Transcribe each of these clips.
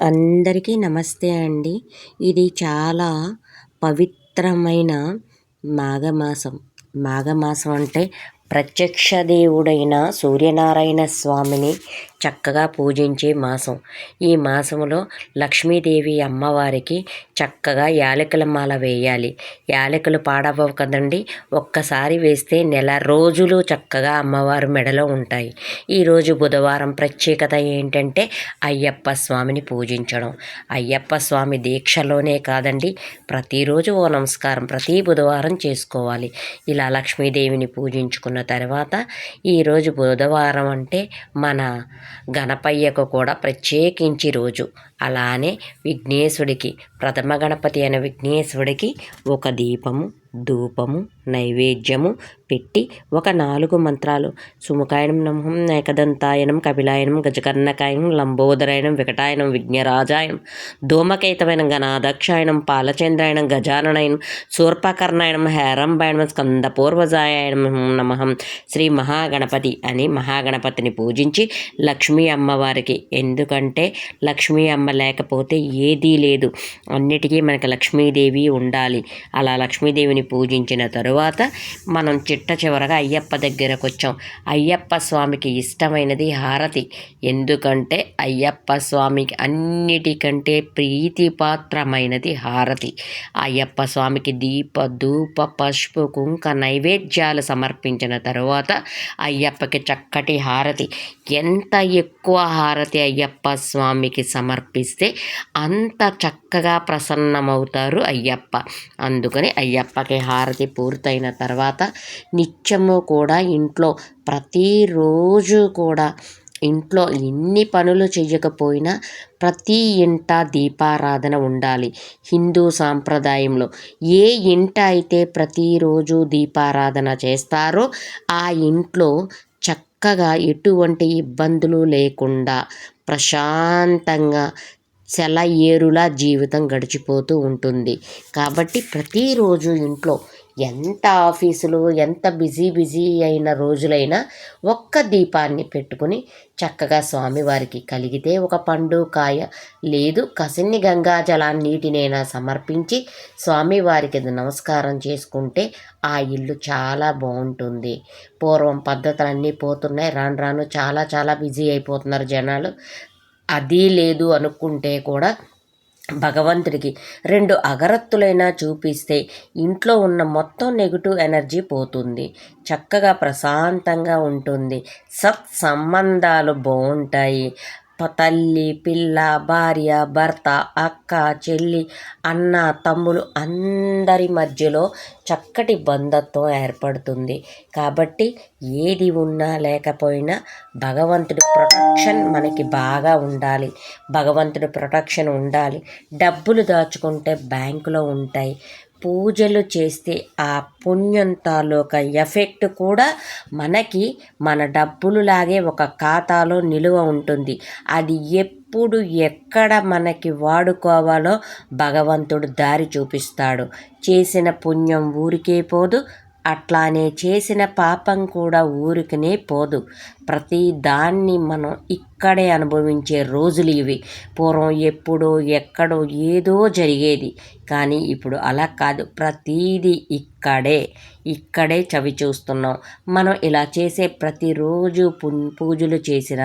అందరికీ నమస్తే అండి. ఇది చాలా పవిత్రమైన మాఘమాసం. మాఘమాసం అంటే ప్రత్యక్ష దేవుడైన సూర్యనారాయణ స్వామిని చక్కగా పూజించే మాసం. ఈ మాసంలో లక్ష్మీదేవి అమ్మవారికి చక్కగా యాలకుల మాల వేయాలి. యాలకులు పాడవ్వవు కదండి? ఒక్కసారి వేస్తే నెల రోజులు చక్కగా అమ్మవారు మెడలో ఉంటాయి. ఈరోజు బుధవారం ప్రత్యేకత ఏంటంటే అయ్యప్ప స్వామిని పూజించడం. అయ్యప్ప స్వామి దీక్షలోనే కాదండి ప్రతిరోజు ఓ నమస్కారం ప్రతి బుధవారం చేసుకోవాలి. ఇలా లక్ష్మీదేవిని పూజించుకున్న తర్వాత ఈరోజు బుధవారం అంటే మన గణపయ్యకు కూడా ప్రత్యేకించి రోజు. అలానే విఘ్నేశ్వడికి ప్రథమ గణపతి అయిన విఘ్నేశ్వడికి ఒక దీపము ధూపము నైవేద్యము పెట్టి ఒక నాలుగు మంత్రాలు. సుముఖాయనం నమహం ఏకదంతాయనం కపిలాయనం గజకర్ణకాయనం లంబోదరాయనం వికటాయనం విఘ్నరాజాయనం ధూమకైతమైన గణాదక్షాయనం పాలచంద్రాయనం గజాననయనం శూర్పకర్ణాయనం హేరంబాయనం స్కందపూర్వజాయనం నమహం శ్రీ మహాగణపతి అని మహాగణపతిని పూజించి లక్ష్మీ అమ్మవారికి. ఎందుకంటే లక్ష్మీ అమ్మ లేకపోతే ఏదీ లేదు. అన్నిటికీ మనకి లక్ష్మీదేవి ఉండాలి. అలా లక్ష్మీదేవిని పూజించిన తరువాత మనం చిట్ట చివరగా అయ్యప్ప దగ్గరకు వచ్చాం అయ్యప్ప స్వామికి ఇష్టమైనది హారతి. ఎందుకంటే అయ్యప్ప స్వామికి అన్నిటికంటే ప్రీతిపాత్రమైనది హారతి. అయ్యప్ప స్వామికి దీప ధూప పసుపు కుంక నైవేద్యాలు సమర్పించిన తరువాత అయ్యప్పకి చక్కటి హారతి. ఎంత ఎక్కువ హారతి అయ్యప్ప స్వామికి సమర్పిస్తే అంత చక్కగా ప్రసన్నమవుతారు అయ్యప్ప. అందుకని అయ్యప్పకి హారతి పూర్తయిన తర్వాత నిత్యము కూడా ఇంట్లో ప్రతిరోజు కూడా ఇంట్లో ఎన్ని పనులు చేయకపోయినా ప్రతి ఇంట దీపారాధన ఉండాలి. హిందూ సాంప్రదాయంలో ఏ ఇంట అయితే ప్రతిరోజు దీపారాధన చేస్తారో ఆ ఇంట్లో చక్కగా ఎటువంటి ఇబ్బందులు లేకుండా ప్రశాంతంగా సెల ఏరులా జీవితం గడిచిపోతూ ఉంటుంది. కాబట్టి ప్రతిరోజు ఇంట్లో ఎంత ఆఫీసులు ఎంత బిజీ బిజీ అయిన రోజులైనా ఒక్క దీపాన్ని పెట్టుకుని చక్కగా స్వామివారికి కలిగితే ఒక పండు కాయ లేదు కసిన్ని గంగాజలాన్ని నీటినైనా సమర్పించి స్వామివారికి నమస్కారం చేసుకుంటే ఆ ఇల్లు చాలా బాగుంటుంది. పూర్వం పద్ధతులన్నీ పోతున్నాయి. రాను రాను చాలా చాలా బిజీ అయిపోతున్నారు జనాలు. అది లేదు అనుకుంటే కూడా భగవంతుడికి రెండు అగరత్తులైనా చూపిస్తే ఇంట్లో ఉన్న మొత్తం నెగిటివ్ ఎనర్జీ పోతుంది. చక్కగా ప్రశాంతంగా ఉంటుంది. సత్ సంబంధాలు బాగుంటాయి తల్లి పిల్ల భార్య భర్త అక్క చెల్లి అన్న తమ్ములు అందరి మధ్యలో చక్కటి బంధత్వం ఏర్పడుతుంది. కాబట్టి ఏది ఉన్నా లేకపోయినా భగవంతుడి ప్రొటెక్షన్ మనకి బాగా ఉండాలి. భగవంతుడి ప్రొటెక్షన్ ఉండాలి. డబ్బులు దాచుకుంటే బ్యాంకులో ఉంటాయి. పూజలు చేస్తే ఆ పుణ్యం తాలూకా ఎఫెక్ట్ కూడా మనకి మన డబ్బులు లాగే ఒక ఖాతాలో నిలువ ఉంటుంది. అది ఎప్పుడు ఎక్కడ మనకి వాడుకోవాలో భగవంతుడు దారి చూపిస్తాడు. చేసిన పుణ్యం ఊరికే పోదు అట్లానే చేసిన పాపం కూడా ఊరికనే పోదు. ప్రతి దాన్ని మనం ఇక్కడే అనుభవించే రోజులు ఇవి. పూర్వం ఎప్పుడో ఎక్కడో ఏదో జరిగేది. కానీ ఇప్పుడు అలా కాదు. ప్రతీది ఇక్కడే. ఇక్కడే చవి చూస్తున్నాం. మనం ఇలా చేసే ప్రతిరోజు పూజలు చేసిన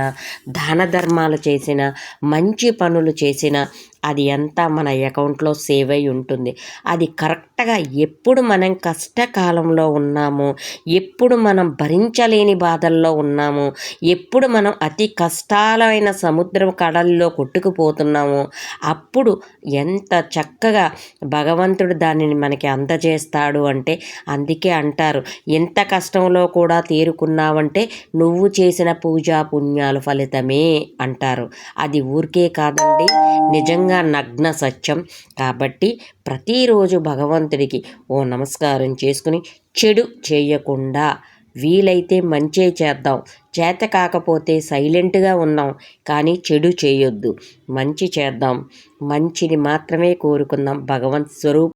దాన ధర్మాలు చేసిన మంచి పనులు చేసిన అది అంతా మన అకౌంట్లో సేవ్ అయి ఉంటుంది. అది కరెక్ట్గా ఎప్పుడు మనం కష్టకాలంలో ఉన్నామో ఎప్పుడు మనం భరించలేని బాధల్లో ఉన్నామో ఎప్పుడు మనం అతి విశాలమైన సముద్రం కడల్లో కొట్టుకుపోతున్నామో. అప్పుడు ఎంత చక్కగా భగవంతుడు దానిని మనకి అందజేస్తాడు అంటే అందుకే అంటారు ఎంత కష్టంలో కూడా తేరుకున్నావంటే నువ్వు చేసిన పూజా పుణ్యాలు ఫలితమే అంటారు. అది ఊరికే కాదండి నిజంగా నగ్న సత్యం. కాబట్టి ప్రతిరోజు భగవంతుడికి ఓ నమస్కారం చేసుకుని చెడు చేయకుండా వీలైతే మంచే చేద్దాం. చేత కాకపోతే సైలెంట్గా ఉన్నాం. కానీ చెడు చేయొద్దు. మంచి చేద్దాం. మంచిని మాత్రమే కోరుకుందాం. భగవంత్ స్వరూప్.